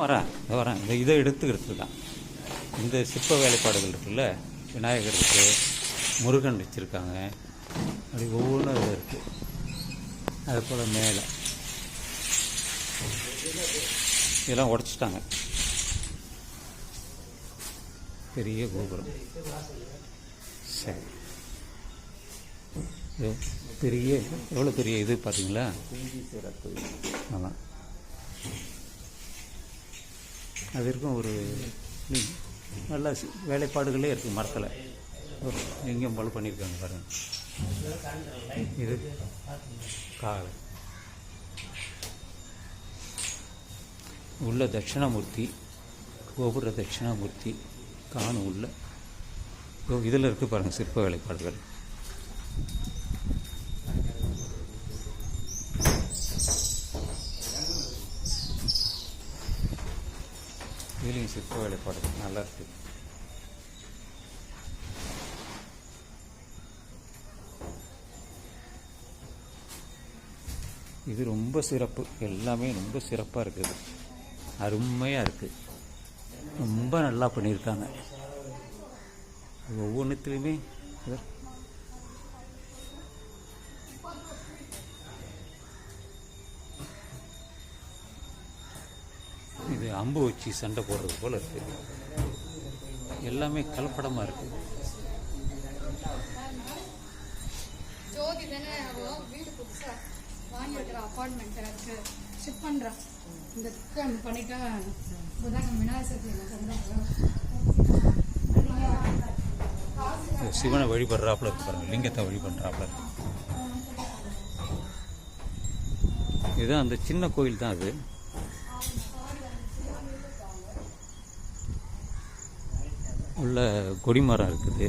வரேன். வரேன். இந்த இதை எடுத்துக்கிறது தான் இந்த சிற்ப வேலைப்பாடுகள் இருக்குல்ல விநாயகர் இருக்குது முருகன் வச்சுருக்காங்க. அப்படி ஒவ்வொன்றும் இது இருக்குது அது போல் மேலே. இதெல்லாம் உடச்சிட்டாங்க. பெரிய கோபுரம். சரி. பெரிய எவ்வளோ பெரிய இது பார்த்தீங்களா? ஆமாம் அது ஒரு நல்ல வேலைப்பாடுகளே இருக்குது மரத்தில். எங்கேயும் லிங்கம் போல் பண்ணியிருக்காங்க பாருங்கள் இது காலை உள்ள தட்சிணாமூர்த்தி கோபுர தட்சிணாமூர்த்தி காணும் உள்ள. இதில் இருக்குது பாருங்கள் சிற்ப வேலைப்பாடுகள் இதுலேயும் சிற்ப வேலைப்பாடு நல்லா இருக்கு. இது ரொம்ப சிறப்பு. எல்லாமே ரொம்ப சிறப்பாக இருக்குது. அருமையாக இருக்குது ரொம்ப நல்லா பண்ணியிருக்காங்க. ஒவ்வொன்றுத்துலேயுமே அம்பு வச்சு சண்டை போடுறது போல இருக்கு. எல்லாமே கலப்படமாக இருக்குது ஜோதி தானே அவ வீடு புதுசா வாங்கியிருக்கிற அப்பார்ட்மெண்ட் இருக்கு. ஷிஃப்ட் பண்றா. இந்த திட்டம் பண்ணிக்க புதன் விநாயகர் சதுர்த்தி சிவனை வழிபடுறாப்புல இருக்கு பாருங்க. லிங்கத்தை வழிபடுறாப்புல இருக்கு. இதுதான் அந்த சின்ன கோயில் தான் அது. உள்ள கொடிமரம் இருக்குது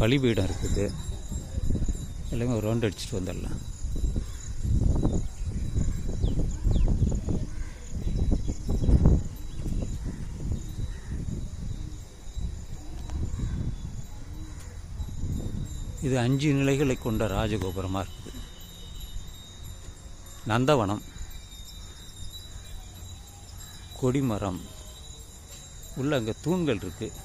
பலிபீடம் இருக்குது. எல்லாமே ஒரு ரவுண்ட் அடிச்சுட்டு வந்துடலாம். இது அஞ்சு நிலைகளை கொண்ட ராஜகோபுரமாக இருக்குது. நந்தவனம் கொடிமரம் உள்ள அங்கே தூண்கள் இருக்குது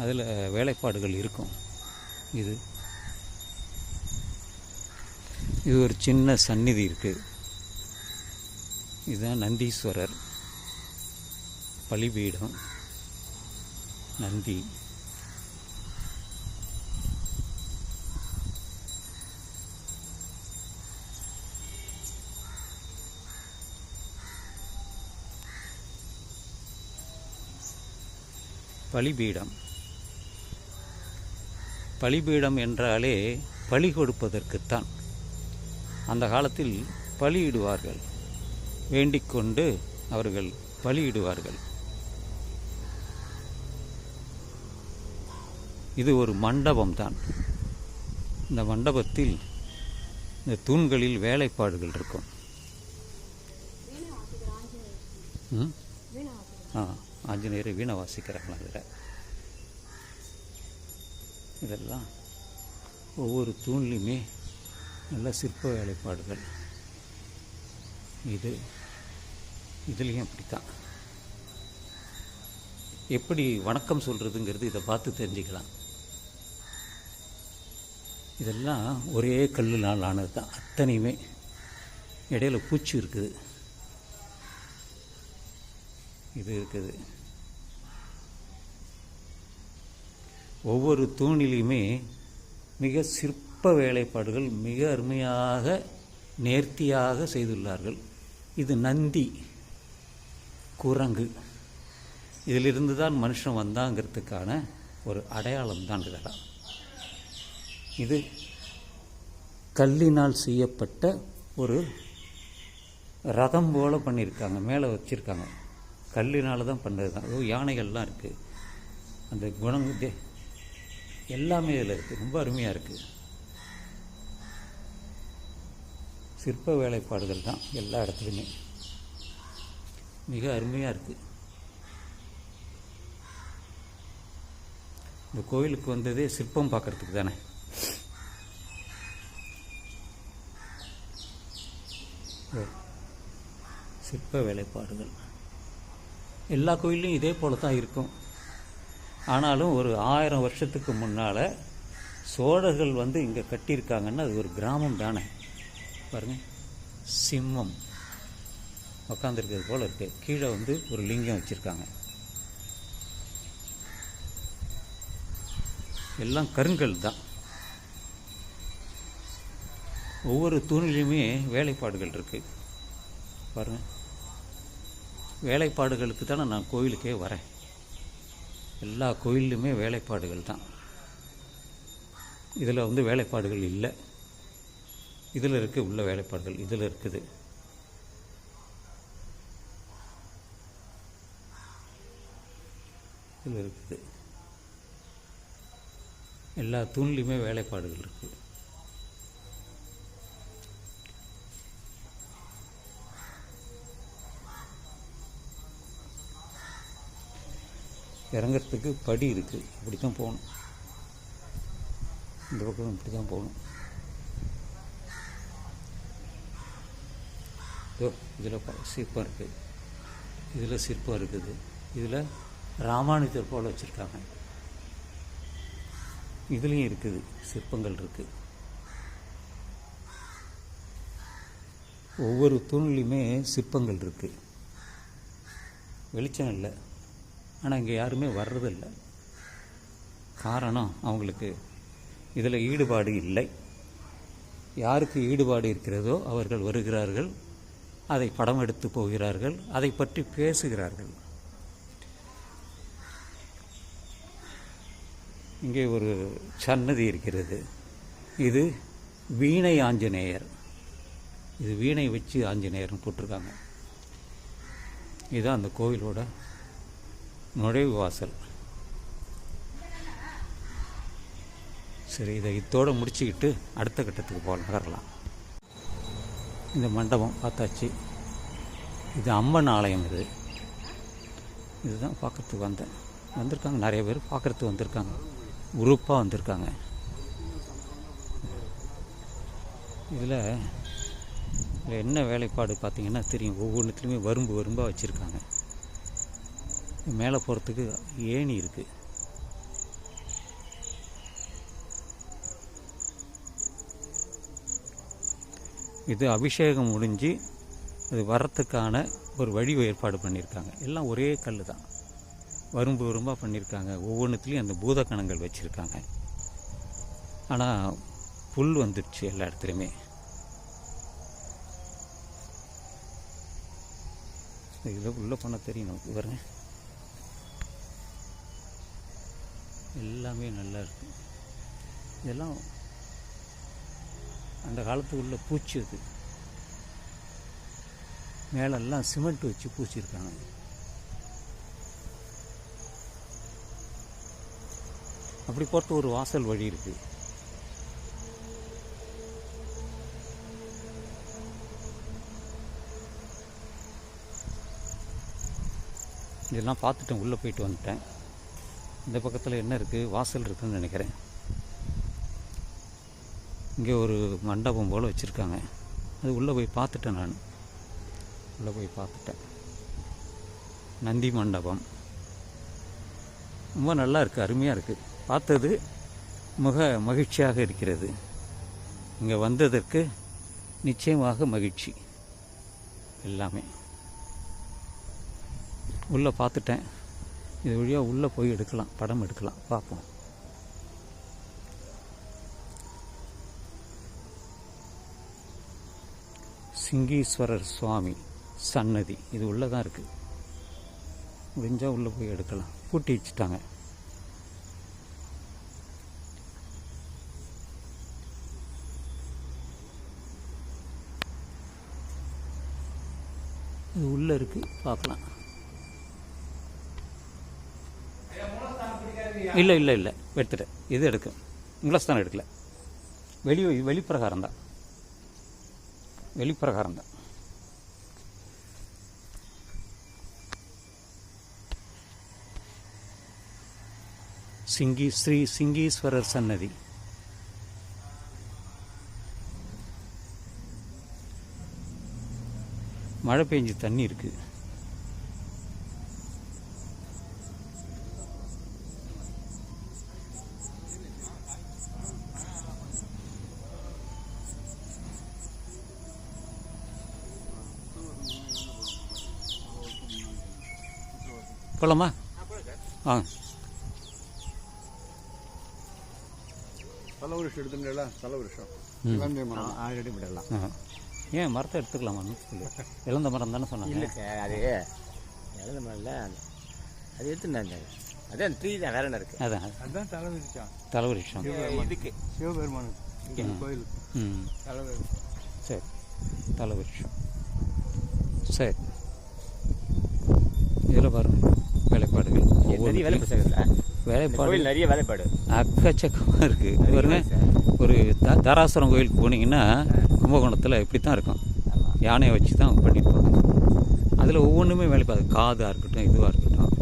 அதில் வேலைப்பாடுகள் இருக்கும். இது. இது ஒரு சின்ன சந்நிதி இருக்கு. இதுதான் நந்தீஸ்வரர் பலிபீடம். நந்தி. பலிபீடம். பலிபீடம் என்றாலே பலி கொடுப்பதற்குத்தான். அந்த காலத்தில் பலியிடுவார்கள். வேண்டிக் கொண்டு அவர்கள் பலியிடுவார்கள். இது ஒரு மண்டபம் தான் இந்த மண்டபத்தில் இந்த தூண்களில் வேலைப்பாடுகள் இருக்கும்? ஆ ஆஞ்சநேயரை வீணை வாசிக்கிறாங்களா அதில் இதெல்லாம் ஒவ்வொரு தூண்லையுமே நல்ல சிற்ப வேலைப்பாடுகள். இது இதுலேயும் அப்படி தான் எப்படி வணக்கம் சொல்கிறதுங்கிறது இதை பார்த்து தெரிஞ்சுக்கலாம். இதெல்லாம் ஒரே கல்லுனால் ஆனது தான் அத்தனையுமே இடையில பூச்சி இருக்குது. இது இருக்குது. ஒவ்வொரு தூணிலையுமே மிக சிற்ப வேலைப்பாடுகள் மிக அருமையாக நேர்த்தியாக செய்துள்ளார்கள். இது நந்தி குரங்கு. இதிலிருந்து தான் மனுஷன் வந்தாங்கிறதுக்கான ஒரு அடையாளம் தான் இதெல்லாம். இது கல்லினால் செய்யப்பட்ட ஒரு ரதம் போல் பண்ணியிருக்காங்க மேலே வச்சுருக்காங்க. கல்லினால் தான் பண்ணது தான். யானைகள்லாம் இருக்குது அந்த குணம் எல்லாமே இதில் இருக்குது ரொம்ப அருமையாக இருக்குது சிற்ப வேலைப்பாடுகள் தான் எல்லா இடத்துலையுமே. மிக அருமையாக இருக்குது இந்த கோயிலுக்கு வந்ததே சிற்பம் பார்க்கறதுக்கு தானே? ஓ சிற்ப வேலைப்பாடுகள். எல்லா கோயிலையும் இதே போல தான் இருக்கும். ஆனாலும் ஒரு ஆயிரம் வருஷத்துக்கு முன்னால் சோழர்கள் வந்து இங்கே கட்டியிருக்காங்கன்னா அது ஒரு கிராமம் தானே. பாருங்கள் சிம்மம். உக்காந்துருக்கிறது போல் இருக்குது கீழே வந்து ஒரு லிங்கம் வச்சுருக்காங்க. எல்லாம் கருங்கல் தான். ஒவ்வொரு தூணிலையுமே வேலைப்பாடுகள் இருக்குது பாருங்கள் வேலைப்பாடுகளுக்கு தானே நான் கோயிலுக்கே வரேன். எல்லா கோயில்லையுமே வேலைப்பாடுகள் தான். இதில் வந்து வேலைப்பாடுகள் இல்லை. இதில் இருக்குது உள்ள வேலைப்பாடுகள் இதில் இருக்குது. இதில் இருக்குது. எல்லா தூண்லேயுமே வேலைப்பாடுகள் இருக்குது இறங்குறதுக்கு படி இருக்குது இப்படி தான் போகணும். இந்த பக்கம் இப்படி தான் போகணும். இதோ இதில் சிற்பம் இருக்குது இதில் சிற்பம் இருக்குது. இதில் ராமானுஜர் போல் வச்சுருக்காங்க. இதுலேயும் இருக்குது. சிற்பங்கள் இருக்குது ஒவ்வொரு தூண்லேயுமே சிற்பங்கள் இருக்குது வெளிச்சம் இல்லை. ஆனால் இங்கே யாருமே வர்றதில்லை. காரணம் அவங்களுக்கு இதில் ஈடுபாடு இல்லை. யாருக்கு ஈடுபாடு இருக்கிறதோ அவர்கள் வருகிறார்கள் அதை படம் எடுத்து போகிறார்கள் அதை பற்றி பேசுகிறார்கள். இங்கே ஒரு சன்னதி இருக்கிறது. இது வீணை ஆஞ்சநேயர். இது வீணை வச்சு ஆஞ்சநேயர்னு போட்டிருக்காங்க. இதுதான் அந்த கோவிலோட நுழைவு வாசல். சரி இதை இத்தோடு முடிச்சுக்கிட்டு அடுத்த கட்டத்துக்கு போக நகரலாம். இந்த மண்டபம் பார்த்தாச்சு. இது அம்மன் ஆலயம் இது. இதுதான் பார்க்கறதுக்கு வந்தேன் வந்திருக்காங்க. நிறைய பேர் பார்க்குறதுக்கு வந்திருக்காங்க. குரூப்பாக வந்திருக்காங்க. இதில் இதில் என்ன வேலைப்பாடு பார்த்தீங்கன்னா தெரியும். ஒவ்வொன்றுத்துலேயுமே வரும்பு வரும்பாக வச்சுருக்காங்க. மேலே போகிறதுக்கு ஏணி இருக்குது இது அபிஷேகம் முடிஞ்சு அது வர்றதுக்கான ஒரு வழி ஏற்பாடு பண்ணியிருக்காங்க. எல்லாம் ஒரே கல் தான். வரும்பு வரும்பாக பண்ணியிருக்காங்க. ஒவ்வொன்றுத்துலேயும் அந்த பூதக்கணங்கள் வச்சுருக்காங்க. ஆனால் புல் வந்துடுச்சு எல்லா இடத்துலையுமே. இதில் உள்ளே போனால் தெரியும் நமக்கு. பாருங்க. எல்லாமே நல்லா இருக்குது இதெல்லாம் அந்த காலத்து உள்ள பூச்சி அது. மேலெல்லாம் சிமெண்ட் வச்சு பூச்சிருக்காங்க. அப்படி போகிறது ஒரு வாசல் வழி இருக்குது இதெல்லாம் பார்த்துட்டேன் உள்ளே போயிட்டு வந்துட்டேன். இந்த பக்கத்தில் என்ன இருக்குது வாசல் இருக்குதுன்னு நினைக்கிறேன். இங்கே ஒரு மண்டபம் போல் வச்சுருக்காங்க. அது உள்ளே போய் பார்த்துட்டேன் நான். உள்ளே போய் பார்த்துட்டேன். நந்தி மண்டபம். ரொம்ப நல்லா இருக்குது அருமையாக இருக்குது பார்த்தது மிக மகிழ்ச்சியாக இருக்கிறது. இங்கே வந்ததற்கு நிச்சயமாக மகிழ்ச்சி. எல்லாமே. உள்ளே பார்த்துட்டேன். இது வழியாக உள்ளே போய் எடுக்கலாம் படம் எடுக்கலாம் பார்ப்போம். சிங்கீஸ்வரர் சுவாமி சன்னதி இது உள்ளே தான் இருக்குது முடிஞ்சால் உள்ளே போய் எடுக்கலாம். பூட்டி வச்சுட்டாங்க. இது உள்ளே இருக்குது பார்க்கலாம். இல்லை இல்லை இல்லை. எடுத்துட்டேன். இது எடுக்க. மூலஸ்தானம் எடுக்கல. வெளி வெளிப்பிரகாரம் தான். வெளிப்பிரகாரம் தான். சிங்கி ஸ்ரீ சிங்கீஸ்வரர் சன்னதி. மழை பெஞ்சு தண்ணி இருக்குது போலாமா? வாங்க தலை வருஷம் எடுத்துட்டா தலை வருஷம். இளந்தே மரம். ஆல்ரெடி விடலாம். ஆ. ஏன் மரத்தை எடுத்துக்கலாமா? சொல்லு இழந்த மரம் தானே சொன்னாங்க. இல்லை சார் அது எழுத மாதிரில அது எடுத்துருந்தாங்க அதான் த்ரீ தான் வேற என்ன இருக்கு? அதான் அதுதான் தலை இதுக்கு. சிவபெருமானுக்கு இங்கே கோயில் ம். தலை சரி. தலைவரிஷம் சரி. இதில் பாருங்க. வேலைப்பாடுகள். இந்த வேலைப்பாடு. நிறைய வேலைப்பாடு. அக்கச்சக்கமாக இருக்குது பாருங்க ஒரு த தாராசுரம் கோயிலுக்கு போனீங்கன்னா கும்பகோணத்தில் இப்படி தான் இருக்கும் யானையை வச்சு தான் பண்ணியிருப்பாங்க அதில் ஒவ்வொன்றுமே வேலைப்பாடு. காதாக இருக்கட்டும் இதுவாக இருக்கட்டும்.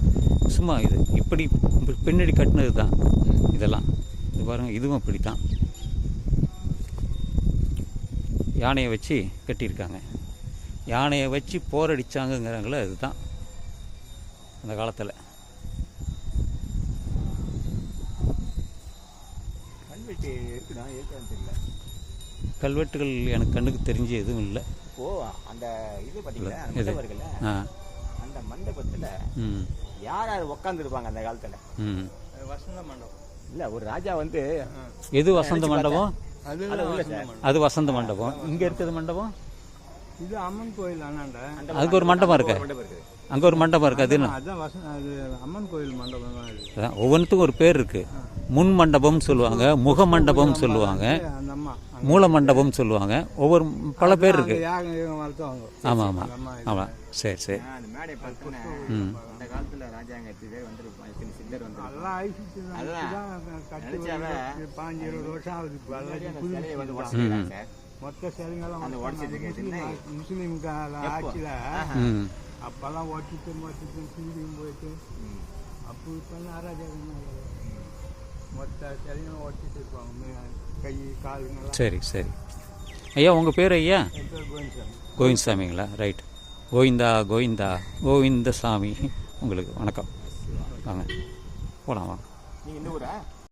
சும்மா இது. இப்படி பின்னாடி கட்டினது தான் இதெல்லாம். இது பாருங்கள் இதுவும் இப்படி தான் யானையை வச்சு கட்டியிருக்காங்க. யானையை வச்சு போர் அடித்தாங்கங்கிறாங்களே இதுதான் அந்த காலத்தில். கல்வெட்டு இருக்குதா? இருக்கான்னு தெரியல. கல்வெட்டுகள் எனக்கு கண்ணுக்கு தெரிஞ்சு எதுவும் இல்லை. இப்போ அந்த இது பார்த்தீங்களா இருக்குல்ல? ஆ. அந்த மண்டபத்தில் ம். யார் யார் உட்காந்துருப்பாங்க அந்த காலத்தில்? ம். வசந்த மண்டபம். இல்லை ஒரு ராஜா வந்து எது வசந்த மண்டபம்? அது வசந்த மண்டபம். இங்கே இருக்கிறது மண்டபம்? இது அம்மன் கோயில் அண்ணாண்ட. அதுக்கு ஒரு மண்டபம். இருக்கு. மண்டபம் இருக்குது அங்கே ஒரு மண்டபம் இருக்குது அது அம்மன் கோயில் மண்டபம் ஒவ்வொன்றுத்துக்கும் ஒரு பேர் இருக்குது முன் மண்டபம் சொல்லுவாங்க முக மண்டபம். சொல்லுவாங்க அந்த அம்மா மூல மண்டபம் சொல்லுவாங்க. ஒவ்வொரு பல பேர் வளர்த்துவாங்க ஆமாம் ஆமாம் ஆமாம் சரி சரி ம். மொத்த சிலைங்கெல்லாம் அந்த உடைச்சதுக்கு முஸ்லீம் முஸ்லீம் ஆட்சியில். ம். அப்போல்லாம் ஒட்டிட்டு மொட்டிட்டு சீடியும் போயிட்டு அப்போ இப்போல்லாம் அராஜகம் மொத்த சிலைங்களும் ஒட்டிட்டு இருப்பாங்க. கை காலுங்கெல்லாம் சரி சரி. ஐயா உங்கள் பேர் ஐயா? கோவிந்தசாமிங்களா? ரைட். கோவிந்தா கோவிந்தா கோவிந்தசாமி. உங்களுக்கு வணக்கம். வாங்க. போகலாம் வாங்க நீங்கள் இந்த ஊரா?